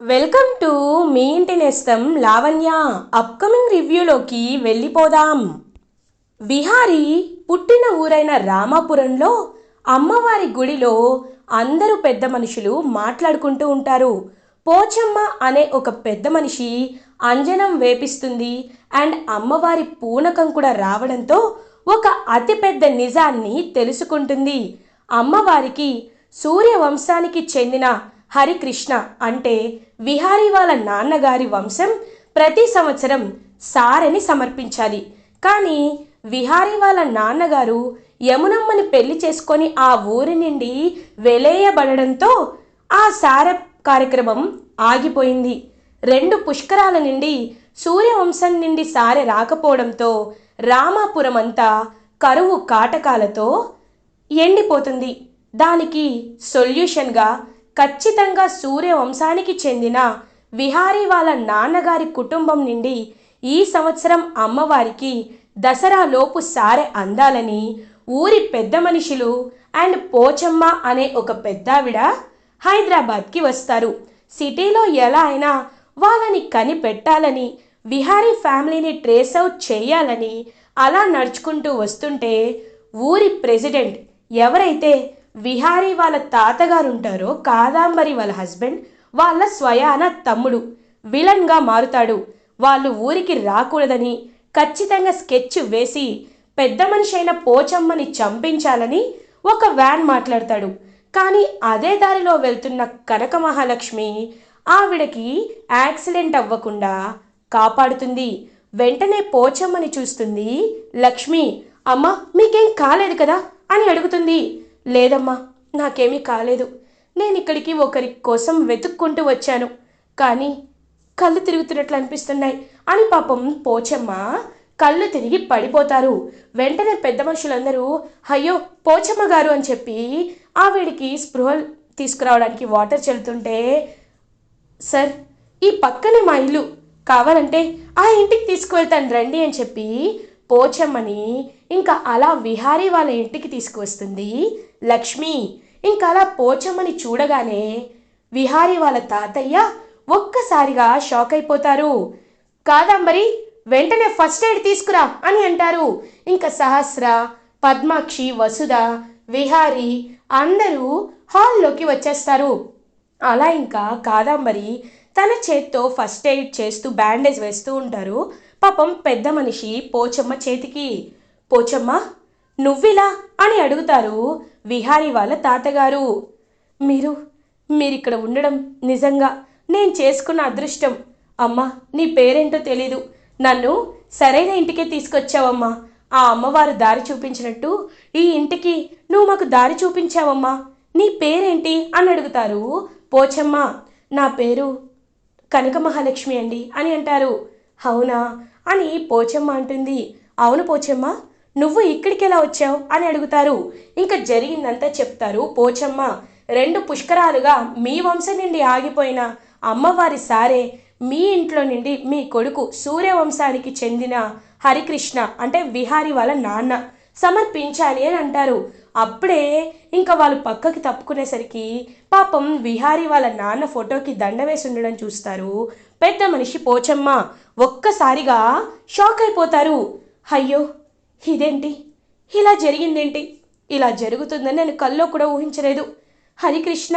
Welcome to me ఇంటి నేస్తం Lavanya upcoming రివ్యూలోకి వెళ్ళిపోదాం. విహారి పుట్టిన ఊరైన రామాపురంలో అమ్మవారి గుడిలో అందరూ పెద్ద మనుషులు మాట్లాడుకుంటూ ఉంటారు. పోచమ్మ అనే ఒక పెద్ద మనిషి అంజనం వేపిస్తుంది అండ్ అమ్మవారి పూనకం కూడా రావడంతో ఒక అతిపెద్ద నిజాన్ని తెలుసుకుంటుంది. అమ్మవారికి సూర్యవంశానికి చెందిన హరికృష్ణ అంటే విహారీ వాళ్ళ నాన్నగారి వంశం ప్రతి సంవత్సరం సారెని సమర్పించాలి. కానీ విహారీ వాళ్ళ నాన్నగారు యమునమ్మని పెళ్ళి చేసుకొని ఆ ఊరి నుండి వెలేయబడడంతో ఆ సార కార్యక్రమం ఆగిపోయింది. రెండు పుష్కరాల నుండి సూర్యవంశం నుండి సారె రాకపోవడంతో రామాపురం అంతా కరువు కాటకాలతో ఎండిపోతుంది. దానికి సొల్యూషన్గా ఖచ్చితంగా సూర్యవంశానికి చెందిన విహారీ వాళ్ళ నాన్నగారి కుటుంబం నుండి ఈ సంవత్సరం అమ్మవారికి దసరాలోపు సారే సారె అందాలని ఊరి పెద్ద మనుషులు అండ్ పోచమ్మ అనే ఒక పెద్దావిడ హైదరాబాద్కి వస్తారు. సిటీలో ఎలా అయినా వాళ్ళని కనిపెట్టాలని విహారీ ఫ్యామిలీని ట్రేస్ అవుట్ చేయాలని అలా నడుచుకుంటూ వస్తుంటే ఊరి ప్రెసిడెంట్ ఎవరైతే విహారీ వాళ్ళ తాతగారు ఉంటారో కాదాంబరి వాళ్ళ హస్బెండ్ వాళ్ళ స్వయాన తమ్ముడు. విలన్గా మారుతాడు. వాళ్ళు ఊరికి రాకూడదని ఖచ్చితంగా స్కెచ్ వేసి పెద్ద మనిషి అయిన పోచమ్మని చంపించాలని ఒక వ్యాన్ మాట్లాడతాడు. కానీ అదే దారిలో వెళ్తున్న కనక మహాలక్ష్మి ఆవిడకి యాక్సిడెంట్ అవ్వకుండా కాపాడుతుంది. వెంటనే పోచమ్మని చూస్తుంది లక్ష్మి అమ్మ మీకేం కాలేదు కదా? అని అడుగుతుంది. లేదమ్మా నాకేమీ కాలేదు. నేను ఇక్కడికి ఒకరి కోసం వెతుక్కుంటూ వచ్చాను. కానీ కళ్ళు తిరుగుతున్నట్లు అనిపిస్తున్నాయి. అని పాపం పోచమ్మ కళ్ళు తిరిగి పడిపోతారు. వెంటనే పెద్ద మనుషులందరూ అయ్యో పోచమ్మ గారు అని చెప్పి ఆవిడికి స్పృహ తీసుకురావడానికి వాటర్ చల్లుతుంటే సార్ ఈ పక్కనే మా ఇల్లు. కావాలంటే ఆ ఇంటికి తీసుకువెళ్తాను రండి అని చెప్పి పోచమ్మని ఇంకా అలా విహారీ వాళ్ళ ఇంటికి తీసుకువస్తుంది. లక్ష్మి ఇంకా అలా పోచమ్మని చూడగానే విహారీ వాళ్ళ తాతయ్య ఒక్కసారిగా షాక్ అయిపోతారు. కాదంబరి వెంటనే ఫస్ట్ ఎయిడ్ తీసుకురా అని అంటారు. ఇంకా సహస్ర పద్మాక్షి వసుధ విహారి అందరూ హాల్లోకి వచ్చేస్తారు. అలా ఇంకా కాదంబరి తన చేత్తో ఫస్ట్ ఎయిడ్ చేస్తూ బ్యాండేజ్ వేస్తూ ఉంటారు. పాపం పెద్ద మనిషి పోచమ్మ చేతికి. పోచమ్మ నువ్విలా అని అడుగుతారు విహారీ వాళ్ళ తాతగారు. మీరు మీరిక్కడ ఉండడం నిజంగా నేను చేసుకున్న అదృష్టం. అమ్మా నీ పేరేంటో తెలీదు. నన్ను సరైన ఇంటికే తీసుకొచ్చావమ్మా. ఆ అమ్మవారు దారి చూపించినట్టు ఈ ఇంటికి నువ్వు మాకు దారి చూపించావమ్మా. నీ పేరేంటి అని అడుగుతారు పోచమ్మ. నా పేరు కనక మహాలక్ష్మి అండి అని అంటారు. అవునా అని పోచమ్మ అంటుంది. అవును పోచమ్మ నువ్వు ఇక్కడికి ఎలా వచ్చావు? అని అడుగుతారు. ఇంకా జరిగిందంతా చెప్తారు. పోచమ్మ రెండు పుష్కరాలుగా మీ వంశం నుండి ఆగిపోయిన అమ్మవారి సారే మీ ఇంట్లో నుండి మీ కొడుకు సూర్యవంశానికి చెందిన హరికృష్ణ అంటే విహారి వాళ్ళ నాన్న సమర్పించాలి అని అంటారు. అప్పుడే ఇంకా వాళ్ళు పక్కకి తప్పుకునేసరికి పాపం విహారీ వాళ్ళ నాన్న ఫోటోకి దండ వేసి ఉండడం చూస్తారు. పెద్ద మనిషి పోచమ్మ ఒక్కసారిగా షాక్ అయిపోతారు. అయ్యో ఇదేంటి? ఇలా జరిగిందేంటి? ఇలా జరుగుతుందని నేను కల్లో కూడా ఊహించలేదు. హరికృష్ణ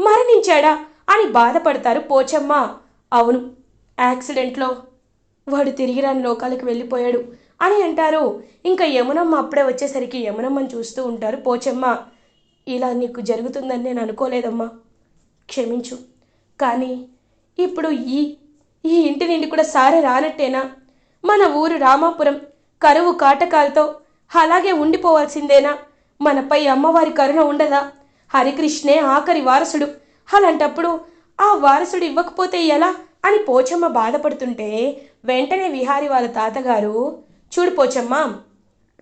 మరణించాడా అని బాధపడతారు పోచమ్మ. అవును యాక్సిడెంట్లో వాడు తిరిగి రాని లోకాలకు వెళ్ళిపోయాడు అని అంటారు. ఇంకా యమునమ్మ అప్పుడే వచ్చేసరికి యమునమ్మని చూస్తూ ఉంటారు పోచమ్మ. ఇలా నీకు జరుగుతుందని నేను అనుకోలేదమ్మా. క్షమించు. కానీ ఇప్పుడు ఈ ఈ ఇంటి నుండి కూడా సారే రానట్టేనా? మన ఊరు రామాపురం కరువు కాటకాలతో అలాగే ఉండిపోవాల్సిందేనా? మనపై అమ్మవారి కరుణ ఉండదా? హరికృష్ణే ఆఖరి వారసుడు. అలాంటప్పుడు ఆ వారసుడు ఇవ్వకపోతే ఎలా అని పోచమ్మ బాధపడుతుంటే వెంటనే విహారి వాళ్ళ తాతగారు చూడు పోచమ్మ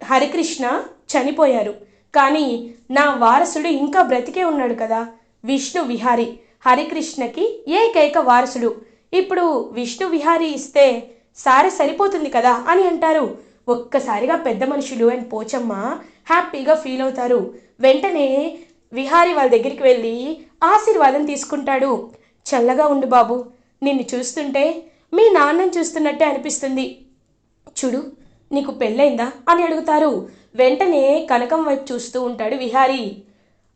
హరికృష్ణ చనిపోయారు. కానీ నా వారసుడు ఇంకా బ్రతికే ఉన్నాడు కదా. విష్ణు విహారి హరికృష్ణకి ఏకైక వారసుడు. ఇప్పుడు విష్ణు విహారి ఇస్తే సారె సరిపోతుంది కదా అని అంటారు. ఒక్కసారిగా పెద్ద మనుషులు అండ్ పోచమ్మ హ్యాపీగా ఫీల్ అవుతారు. వెంటనే విహారి వాళ్ళ దగ్గరికి వెళ్ళి ఆశీర్వాదం తీసుకుంటాడు. చల్లగా ఉండు బాబు నిన్ను చూస్తుంటే మీ నాన్నని చూస్తున్నట్టే అనిపిస్తుంది. చూడు నీకు పెళ్ళైందా అని అడుగుతారు. వెంటనే కనకం వైపు చూస్తూ ఉంటాడు విహారీ.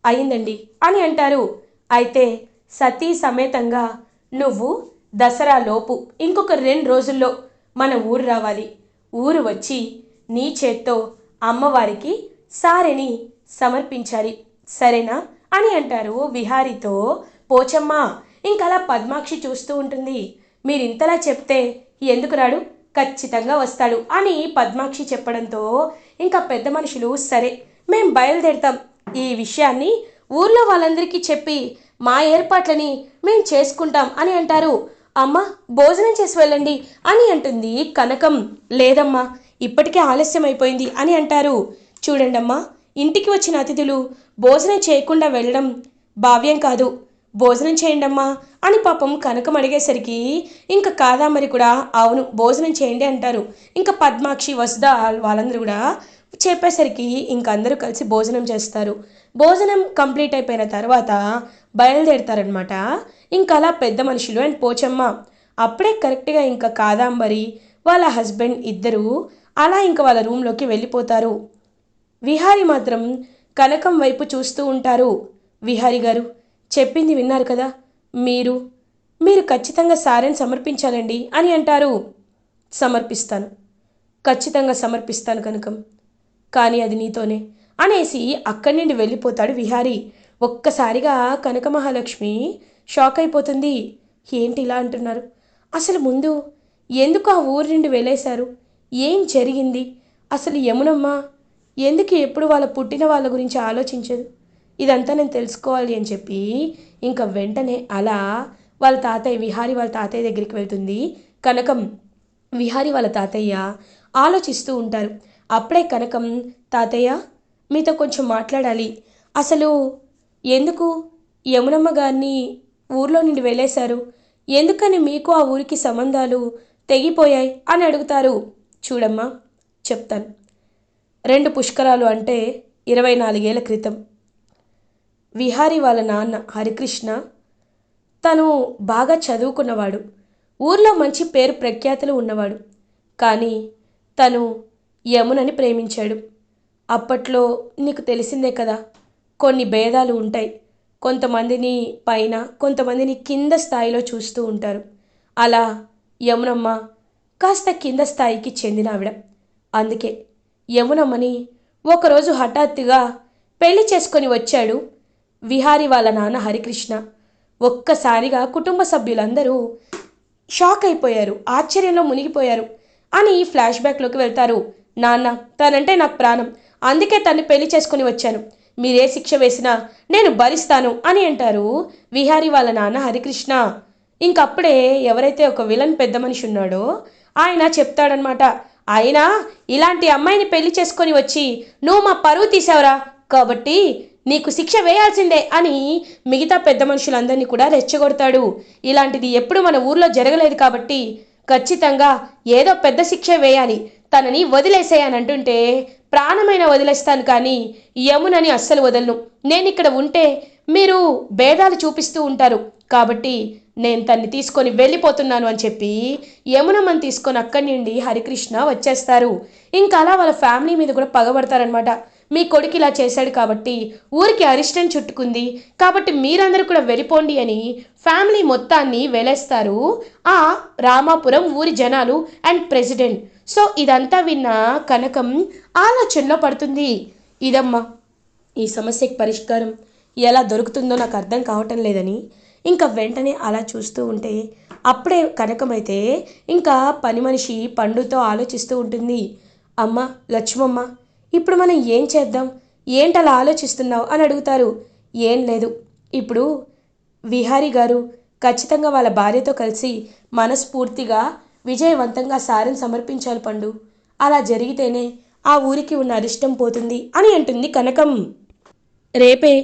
అయిందండి అని అంటారు. అయితే సతీ సమేతంగా నువ్వు దసరా లోపు ఇంకొక రెండు రోజుల్లో మన ఊరు రావాలి. ఊరు వచ్చి నీ చేత్తో అమ్మవారికి సారెని సమర్పించాలి. సరేనా? అని అంటారు విహారితో పోచమ్మ ఇంకలా పద్మాక్షి చూస్తూ ఉంటుంది. మీరింతలా చెప్తే ఎందుకు రాడు? ఖచ్చితంగా వస్తాడు అని పద్మాక్షి చెప్పడంతో ఇంకా పెద్ద మనుషులు సరే మేం బయలుదేరుతాం. ఈ విషయాన్ని ఊర్లో వాళ్ళందరికీ చెప్పి మా ఏర్పాట్లని మేం చేసుకుంటాం అని అంటారు అమ్మ భోజనం చేసి వెళ్ళండి అని అంటుంది కనకం. లేదమ్మా ఇప్పటికే ఆలస్యం అయిపోయింది అని అంటారు. చూడండమ్మా ఇంటికి వచ్చిన అతిథులు భోజనం చేయకుండా వెళ్ళడం భావ్యం కాదు. భోజనం చేయండమ్మా అని పాపం కనకం అడిగేసరికి ఇంకా కాదా మరి కూడా అవును భోజనం చేయండి అంటారు. ఇంకా పద్మాక్షి వసుధ వాళ్ళందరూ కూడా చెప్పేసరికి ఇంక అందరూ కలిసి భోజనం చేస్తారు. భోజనం కంప్లీట్ అయిపోయిన తర్వాత బయలుదేరుతారనమాట ఇంకా అలా పెద్ద మనుషులు అండ్ పోచమ్మ. అప్పుడే కరెక్ట్గా ఇంకా కాదాంబరి వాళ్ళ హస్బెండ్ ఇద్దరు అలా ఇంకా వాళ్ళ రూమ్లోకి వెళ్ళిపోతారు. విహారి మాత్రం కనకం వైపు చూస్తూ ఉంటారు. విహారి గారు చెప్పింది విన్నారు కదా మీరు మీరు ఖచ్చితంగా సారెని సమర్పించాలండి అని అంటారు. సమర్పిస్తాను. ఖచ్చితంగా సమర్పిస్తాను కనకం. కానీ అది నీతోనే అనేసి అక్కడి నుండి వెళ్ళిపోతాడు విహారీ. ఒక్కసారిగా కనక మహాలక్ష్మి షాక్ అయిపోతుంది. ఏంటి ఇలా అంటున్నారు? అసలు ముందు ఎందుకు ఆ ఊరి నుండి వెళ్ళేశారు ఏం జరిగింది? అసలు యమునమ్మ ఎందుకు ఎప్పుడు వాళ్ళ పుట్టిన వాళ్ళ గురించి ఆలోచించదు? ఇదంతా నేను తెలుసుకోవాలి అని చెప్పి ఇంకా వెంటనే అలా వాళ్ళ తాతయ్య విహారి వాళ్ళ తాతయ్య దగ్గరికి వెళ్తుంది. కనకం విహారి వాళ్ళ తాతయ్య ఆలోచిస్తూ ఉంటారు. అప్పుడే కనకం తాతయ్య మీతో కొంచెం మాట్లాడాలి. అసలు ఎందుకు యమునమ్మ గారిని ఊర్లో నుండి వెళ్ళేశారు. ఎందుకని మీకు ఆ ఊరికి సంబంధాలు తెగిపోయాయి అని అడుగుతారు. చూడమ్మా చెప్తాను. రెండు పుష్కరాలు అంటే ఇరవై నాలుగేళ్ళ క్రితం. విహారి వాళ్ళ నాన్న హరికృష్ణ తను బాగా చదువుకున్నవాడు. ఊర్లో మంచి పేరు ప్రఖ్యాతులు ఉన్నవాడు. కానీ తను యమునని ప్రేమించాడు. అప్పట్లో నీకు తెలిసిందే కదా కొన్ని భేదాలు ఉంటాయి. కొంతమందిని పైన కొంతమందిని కింద స్థాయిలో చూస్తూ ఉంటారు. అలా యమునమ్మ కాస్త కింద స్థాయికి చెందిన ఆవిడ అందుకే యమునమ్మని ఒకరోజు హఠాత్తుగా పెళ్ళి చేసుకొని వచ్చాడు విహారి వాళ్ళ నాన్న హరికృష్ణ. ఒక్కసారిగా కుటుంబ సభ్యులందరూ షాక్ అయిపోయారు ఆశ్చర్యంలో మునిగిపోయారు అని ఫ్లాష్ బ్యాక్లోకి వెళ్తారు. నాన్న తనంటే నాకు ప్రాణం అందుకే తన్ని పెళ్ళి చేసుకుని వచ్చాను. మీరే శిక్ష వేసినా నేను భరిస్తాను అని అంటారు విహారి వాళ్ళ నాన్న హరికృష్ణ. ఇంకప్పుడే ఎవరైతే ఒక విలన్ పెద్ద మనిషి ఉన్నాడో ఆయన చెప్తాడనమాట అయినా ఇలాంటి అమ్మాయిని పెళ్ళి చేసుకొని వచ్చి నువ్వు మా పరువు తీసావురా కాబట్టి నీకు శిక్ష వేయాల్సిందే అని మిగతా పెద్ద మనుషులందరినీ కూడా రెచ్చగొడతాడు. ఇలాంటిది ఎప్పుడు మన ఊర్లో జరగలేదు కాబట్టి ఖచ్చితంగా ఏదో పెద్ద శిక్ష వేయాలి తనని వదిలేసేయని అంటుంటే ప్రాణమైన వదిలేస్తాను కానీ యమునని అస్సలు వదలను. నేను ఇక్కడ ఉంటే మీరు భేదాలు చూపిస్తూ ఉంటారు. కాబట్టి నేను తన్ని తీసుకొని వెళ్ళిపోతున్నాను అని చెప్పి యమునమ్మని తీసుకొని అక్కడి నుండి హరికృష్ణ వచ్చేస్తారు. ఇంకా అలా వాళ్ళ ఫ్యామిలీ మీద కూడా పగబడతారనమాట మీ కొడుకు ఇలా చేశాడు కాబట్టి ఊరికి అరిష్టం చుట్టుకుంది. కాబట్టి మీరందరూ కూడా వెళ్ళిపోండి అని ఫ్యామిలీ మొత్తాన్ని వెలేస్తారు. ఆ రామాపురం ఊరి జనాలు అండ్ ప్రెసిడెంట్. సో ఇదంతా విన్న కనకం ఆలోచనలో పడుతుంది. ఇదమ్మా ఈ సమస్యకి పరిష్కారం ఎలా దొరుకుతుందో నాకు అర్థం కావటం లేదని ఇంకా వెంటనే అలా చూస్తూ ఉంటే అప్పుడే కనకమైతే ఇంకా పని మనిషి పండుతో ఆలోచిస్తూ ఉంటుంది. అమ్మ లక్ష్మమ్మ ఇప్పుడు మనం ఏం చేద్దాం? ఏంటలా ఆలోచిస్తున్నావు? అని అడుగుతారు. ఏం లేదు. ఇప్పుడు విహారీ గారు ఖచ్చితంగా వాళ్ళ భార్యతో కలిసి మనస్ఫూర్తిగా విజయవంతంగా సారిని సమర్పించాలి పండు. అలా జరిగితేనే ఆ ఊరికి ఉన్న అరిష్టం పోతుంది అని అంటుంది కనకం. రేపే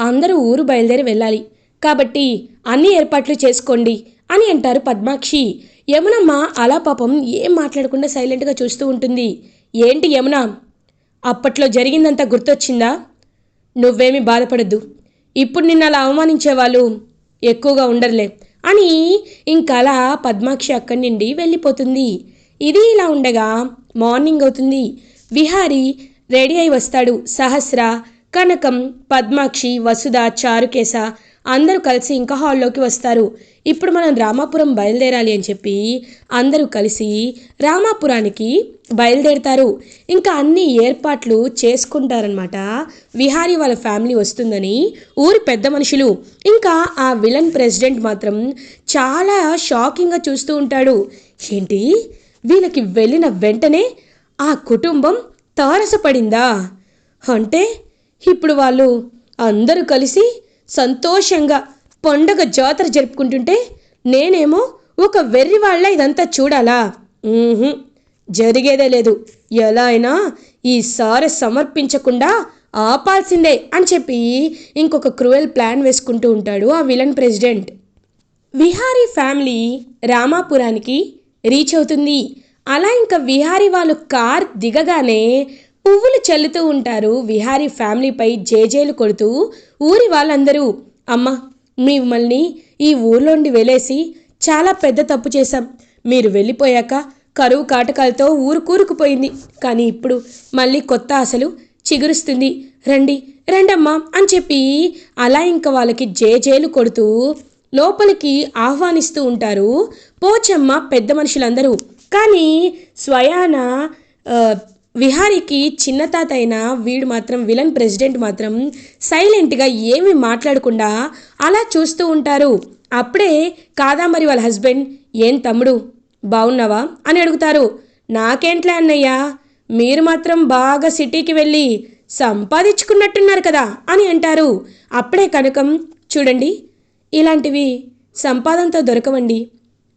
అందరూ ఊరు బయలుదేరి వెళ్ళాలి. కాబట్టి అన్ని ఏర్పాట్లు చేసుకోండి అని అంటారు పద్మాక్షి. యమునమ్మ అలా పాపం ఏం మాట్లాడకుండా సైలెంట్గా చూస్తూ ఉంటుంది. ఏంటి యమున? అప్పట్లో జరిగిందంతా గుర్తొచ్చిందా? నువ్వేమీ బాధపడద్దు. ఇప్పుడు నిన్న అలా అవమానించే వాళ్ళు ఎక్కువగా ఉండరులే అని ఇంకలా పద్మాక్షి అక్కడి నుండి వెళ్ళిపోతుంది. ఇది ఇలా ఉండగా మార్నింగ్ అవుతుంది. విహారి రెడీ అయి వస్తాడు. సహస్ర కనకం పద్మాక్షి వసుధ చారుకేశ అందరూ కలిసి ఇంకా హాల్లోకి వస్తారు. ఇప్పుడు మనం రామాపురం బయలుదేరాలి అని చెప్పి అందరూ కలిసి రామాపురానికి బయలుదేరుతారు. ఇంకా అన్ని ఏర్పాట్లు చేసుకుంటారనమాట విహారీ వాళ్ళ ఫ్యామిలీ వస్తుందని ఊరి పెద్ద మనుషులు. ఇంకా ఆ విలన్ ప్రెసిడెంట్ మాత్రం చాలా షాకింగ్గా చూస్తూ ఉంటాడు. ఏంటి? వీళ్ళకి వెళ్ళిన వెంటనే ఆ కుటుంబం తారసపడిందా? అంటే ఇప్పుడు వాళ్ళు అందరూ కలిసి సంతోషంగా పండగ జాతర జరుపుకుంటుంటే నేనేమో ఒక వెర్రి వాళ్ళ ఇదంతా చూడాలా? జరిగేదే లేదు. ఎలా అయినా ఈసారి సమర్పించకుండా ఆపాల్సిందే అని చెప్పి ఇంకొక క్రూయల్ ప్లాన్ వేసుకుంటూ ఉంటాడు ఆ విలన్ ప్రెసిడెంట్. విహారీ ఫ్యామిలీ రామాపురానికి రీచ్ అవుతుంది. అలా ఇంకా విహారీ వాళ్ళు కార్ దిగగానే పువ్వులు చల్లుతూ ఉంటారు. విహారీ ఫ్యామిలీపై జేజేలు కొడుతూ ఊరి వాళ్ళందరూ అమ్మ మిమ్మల్ని ఈ ఊర్లోండి వెళ్ళేసి చాలా పెద్ద తప్పు చేశాం. మీరు వెళ్ళిపోయాక కరువు కాటకాలతో ఊరు కూరుకుపోయింది. కానీ ఇప్పుడు మళ్ళీ కొత్త ఆశలు చిగురుస్తుంది. రండి రండమ్మా అని చెప్పి అలా ఇంకా వాళ్ళకి జేజేలు కొడుతూ లోపలికి ఆహ్వానిస్తూ ఉంటారు. పోచమ్మ పెద్ద మనుషులందరూ కానీ స్వయాన విహారీకి చిన్న తాత అయిన వీడు మాత్రం విలన్ ప్రెసిడెంట్ మాత్రం సైలెంట్గా ఏమీ మాట్లాడకుండా అలా చూస్తూ ఉంటారు. అప్పుడే కాదా మరి వాళ్ళ హస్బెండ్? ఏం తమ్ముడు బాగున్నావా అని అడుగుతారు. నాకేంట్లే అన్నయ్య మీరు మాత్రం బాగా సిటీకి వెళ్ళి సంపాదించుకున్నట్టున్నారు కదా అని అంటారు. అప్పుడే కనుకం చూడండి ఇలాంటివి సంపాదనతో దొరకవండి.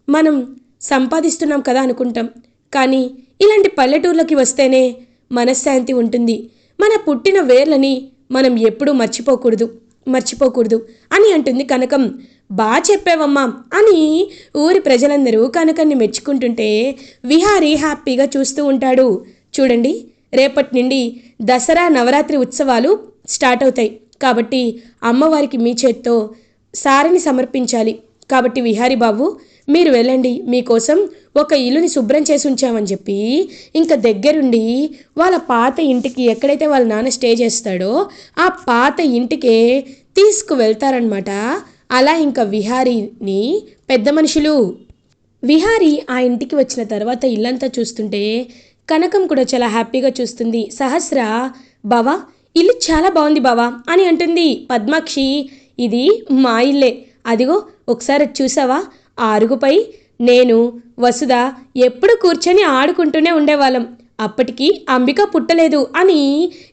మనం సంపాదిస్తున్నాం కదా అనుకుంటాం. కానీ ఇలాంటి పల్లెటూర్లకి వస్తేనే మనశ్శాంతి ఉంటుంది. మన పుట్టిన వేర్లని మనం ఎప్పుడూ మర్చిపోకూడదు. మర్చిపోకూడదు అని అంటుంది కనకం. బా చెప్పావమ్మా అని ఊరి ప్రజలందరూ కనకన్ని మెచ్చుకుంటుంటే విహారీ హ్యాపీగా చూస్తూ ఉంటాడు. చూడండి రేపటి నుండి దసరా నవరాత్రి ఉత్సవాలు స్టార్ట్ అవుతాయి. కాబట్టి అమ్మవారికి మీ చేత్తో సారిని సమర్పించాలి. కాబట్టి విహారీ బాబు మీరు వెళ్ళండి మీకోసం ఒక ఇల్లుని శుభ్రం చేసి ఉంచామని చెప్పి ఇంకా దగ్గరుండి వాళ్ళ పాత ఇంటికి ఎక్కడైతే వాళ్ళ నాన్న స్టే చేస్తాడో ఆ పాత ఇంటికే తీసుకువెళ్తారనమాట అలా ఇంకా విహారీని పెద్ద మనుషులు. విహారీ ఆ ఇంటికి వచ్చిన తర్వాత ఇల్లంతా చూస్తుంటే కనకం కూడా చాలా హ్యాపీగా చూస్తుంది. సహస్ర బావా ఇల్లు చాలా బాగుంది బావా అని అంటుంది పద్మాక్షి. ఇది మా ఇల్లే. అదిగో ఒకసారి చూసావా? ఆ అరుగుపై నేను వసుధ ఎప్పుడు కూర్చొని ఆడుకుంటూనే ఉండేవాళ్ళం. అప్పటికి అంబిక పుట్టలేదు అని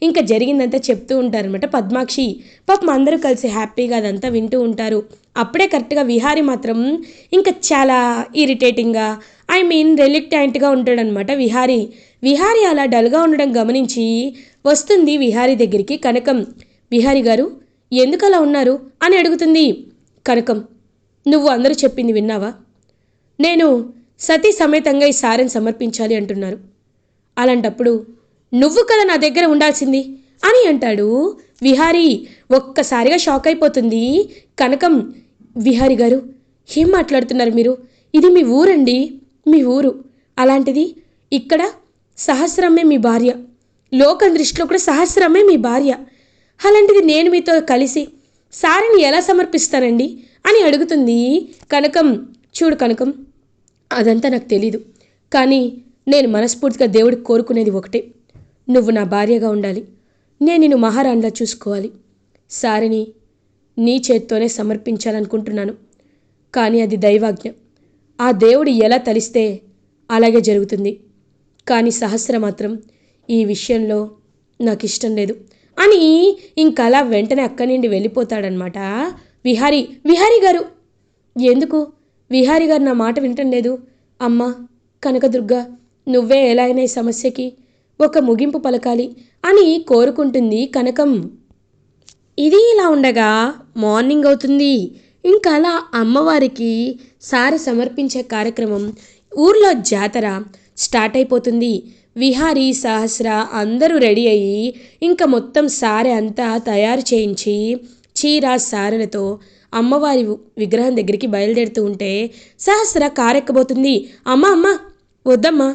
ఇంకా జరిగిందంతా చెప్తూ ఉంటారనమాట పద్మాక్షి. పాపం అందరూ కలిసి హ్యాపీగా అదంతా వింటూ ఉంటారు. అప్పుడే కరెక్ట్గా విహారి మాత్రం ఇంకా చాలా ఇరిటేటింగ్గా ఐ మీన్ రెలిక్టాంట్గా ఉంటాడనమాట విహారి. విహారి అలా డల్గా ఉండడం గమనించి వస్తుంది విహారి దగ్గరికి కనకం. విహారి గారు ఎందుకు అలా ఉన్నారు? అని అడుగుతుంది కనకం. నువ్వు అందరూ చెప్పింది విన్నావా? నేను సతీ సమేతంగా ఈ సారెని సమర్పించాలి అంటున్నారు. అలాంటప్పుడు నువ్వు కదా నా దగ్గర ఉండాల్సింది? అని అంటాడు విహారీ. ఒక్కసారిగా షాక్ అయిపోతుంది. కనకం విహారి గారు ఏం మాట్లాడుతున్నారు మీరు? ఇది మీ ఊరండి? మీ ఊరు. అలాంటిది ఇక్కడ సహస్రమే మీ భార్య. లోకం దృష్టిలో కూడా సహస్రమే మీ భార్య. అలాంటిది నేను మీతో కలిసి సారిని ఎలా సమర్పిస్తానండి? అని అడుగుతుంది. కనకం చూడు కనకం అదంతా నాకు తెలీదు. కానీ నేను మనస్ఫూర్తిగా దేవుడికి కోరుకునేది ఒకటే. నువ్వు నా భార్యగా ఉండాలి. నేను నిన్ను మహారాణిలా చూసుకోవాలి. సారిని నీ చేత్తోనే సమర్పించాలనుకుంటున్నాను. కానీ అది దైవాజ్ఞ. ఆ దేవుడు ఎలా తలిస్తే అలాగే జరుగుతుంది. కానీ సహస్ర మాత్రం ఈ విషయంలో నాకు ఇష్టం లేదు. అని ఇంకలా వెంటనే అక్కడి నుండి వెళ్ళిపోతాడనమాట విహారీ విహారీ గారు. ఎందుకు? విహారీ గారు నా మాట వినటం లేదు. అమ్మా కనకదుర్గ నువ్వే ఎలా అయినా ఈ సమస్యకి ఒక ముగింపు పలకాలి అని కోరుకుంటుంది కనకం. ఇది ఇలా ఉండగా మార్నింగ్ అవుతుంది. ఇంకా అలా అమ్మవారికి సారి సమర్పించే కార్యక్రమం ఊర్లో జాతర స్టార్ట్ అయిపోతుంది. విహారీ సహస్ర అందరూ రెడీ అయ్యి ఇంకా మొత్తం సారే అంతా తయారు చేయించి చీర సారెలతో అమ్మవారి విగ్రహం దగ్గరికి బయలుదేరుతూ ఉంటే సహస్ర కారెక్కబోతుంది. అమ్మ అమ్మ వద్దమ్మా.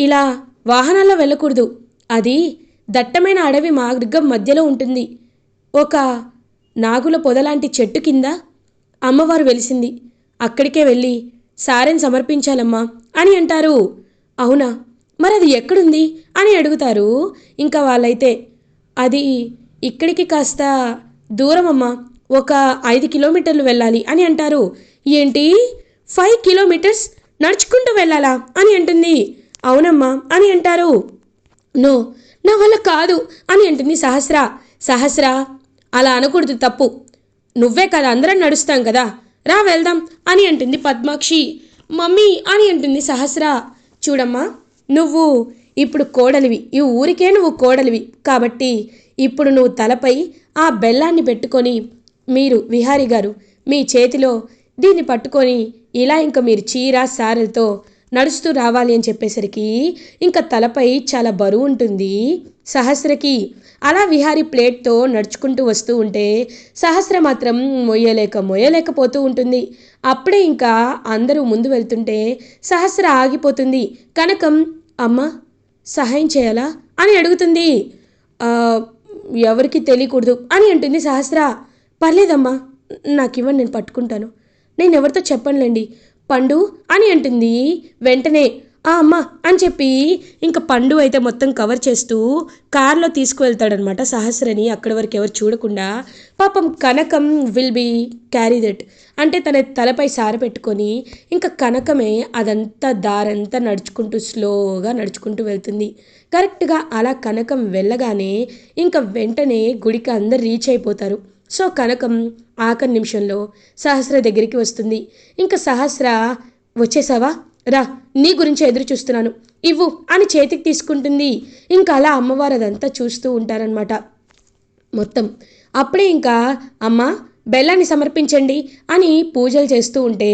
ఇలా వాహనాల్లో వెళ్ళకూడదు. అది దట్టమైన అడవి మార్గం మధ్యలో ఉంటుంది. ఒక నాగుల పొదలాంటి చెట్టు కింద అమ్మవారు వెలిసింది. అక్కడికే వెళ్ళి సారెని సమర్పించాలమ్మా అని అంటారు. అవునా? మరి అది ఎక్కడుంది అని అడుగుతారు. ఇంకా వాళ్ళైతే అది ఇక్కడికి కాస్త దూరమమ్మా ఒక ఐదు కిలోమీటర్లు వెళ్ళాలి అని అంటారు. ఏంటి? ఫైవ్ కిలోమీటర్స్ నడుచుకుంటూ వెళ్ళాలా అని అంటుంది. అవునమ్మా అని అంటారు. నో నా వల్ల కాదు అని అంటుంది సహస్ర. సహస్ర అలా అనకూడదు తప్పు. నువ్వే కదా అందరం నడుస్తాం కదా. రా వెళ్దాం అని అంటుంది పద్మాక్షి. మమ్మీ అని అంటుంది సహస్ర. చూడమ్మా నువ్వు ఇప్పుడు కోడలివి. ఈ ఊరికే నువ్వు కోడలివి కాబట్టి ఇప్పుడు నువ్వు తలపై ఆ బెల్లాన్ని పెట్టుకొని మీరు విహారి గారు మీ చేతిలో దీన్ని పట్టుకొని ఇలా ఇంకా మీరు చీర సారెలతో నడుస్తూ రావాలి అని చెప్పేసరికి ఇంకా తలపై చాలా బరువు ఉంటుంది. సహస్రకి అలా విహారీ ప్లేట్తో నడుచుకుంటూ వస్తూ ఉంటే సహస్ర మాత్రం మొయ్యలేక మొయ్యలేకపోతూ ఉంటుంది. అప్పుడే ఇంకా అందరూ ముందు వెళ్తుంటే సహస్ర ఆగిపోతుంది. కనకం అమ్మ సహాయం చేయాలా? అని అడుగుతుంది. ఎవరికి తెలియకూడదు అని అంటుంది సహస్ర. పర్లేదమ్మా నాకు ఇవ్వండి నేను పట్టుకుంటాను. నేను ఎవరితో చెప్పనులేండి. పండు అని అంటుంది వెంటనే. అమ్మ అని చెప్పి ఇంకా పండు అయితే మొత్తం కవర్ చేస్తూ కార్లో తీసుకువెళ్తాడనమాట సహస్రని. అక్కడి వరకు ఎవరు చూడకుండా పాపం Kanakam will be carry that అంటే తన తలపై సార పెట్టుకొని ఇంకా కనకమే అదంతా దారంతా నడుచుకుంటూ స్లోగా నడుచుకుంటూ వెళ్తుంది. కరెక్ట్గా అలా కనకం వెళ్ళగానే ఇంకా వెంటనే గుడికి అందరు రీచ్ అయిపోతారు. సో కనకం ఆఖరి నిమిషంలో సహస్ర దగ్గరికి వస్తుంది. ఇంకా సహస్ర వచ్చేసావా? రా నీ గురించి ఎదురు చూస్తున్నాను. ఇవ్వు అని చేతికి తీసుకుంటుంది. ఇంకా అలా అమ్మవారు అదంతా చూస్తూ ఉంటారనమాట మొత్తం. అప్పుడే ఇంకా అమ్మ బెల్లాన్ని సమర్పించండి అని పూజలు చేస్తూ ఉంటే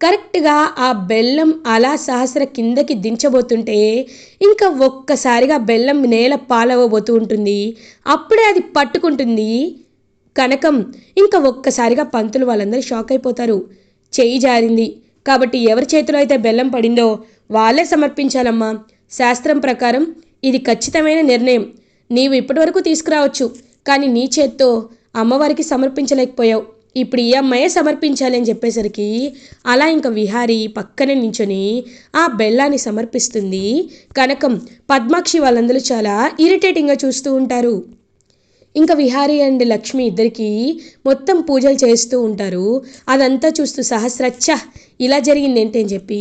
కరెక్ట్గా ఆ బెల్లం అలా సహస్ర కిందకి దించబోతుంటే ఇంకా ఒక్కసారిగా బెల్లం నేల పాలవబోతూ ఉంటుంది. అప్పుడే అది పట్టుకుంటుంది. కనకం ఇంకా ఒక్కసారిగా పంతులు వాళ్ళందరూ షాక్ అయిపోతారు. చెయ్యి జారింది. కాబట్టి ఎవరి చేతిలో అయితే బెల్లం పడిందో వాళ్ళే సమర్పించాలమ్మా. శాస్త్రం ప్రకారం ఇది ఖచ్చితమైన నిర్ణయం. నీవు ఇప్పటివరకు తీసుకురావచ్చు కానీ నీ చేత్తో అమ్మవారికి సమర్పించలేకపోయావు. ఇప్పుడు ఈ అమ్మాయే సమర్పించాలి అని చెప్పేసరికి అలా ఇంకా విహారి పక్కనే నించొని ఆ బెల్లాన్ని సమర్పిస్తుంది. కనకం పద్మాక్షి వాళ్ళందరూ చాలా ఇరిటేటింగ్గా చూస్తూ ఉంటారు. ఇంకా విహారీ అండ్ లక్ష్మి ఇద్దరికి మొత్తం పూజలు చేస్తూ ఉంటారు. అదంతా చూస్తూ సహస్రచ్చ ఇలా జరిగింది ఏంటి అని చెప్పి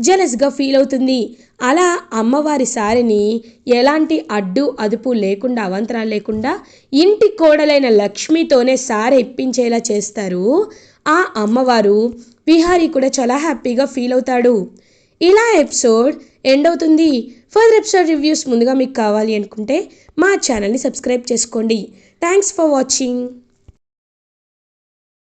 జెలస్గా ఫీల్ అవుతుంది. అలా అమ్మవారి సారిని ఎలాంటి అడ్డు అదుపు లేకుండా అవంతరాలు లేకుండా ఇంటి కోడలైన లక్ష్మితోనే సారె ఇప్పించేలా చేస్తారు. ఆ అమ్మవారు విహారీ కూడా చాలా హ్యాపీగా ఫీల్ అవుతాడు. ఇలా ఎపిసోడ్ ఎండ్ అవుతుంది. ఫర్దర్ ఎపిసోడ్ రివ్యూస్ ముందుగా మీకు కావాలి అనుకుంటే మా ఛానల్ని సబ్స్క్రైబ్ చేసుకోండి. Thanks for watching.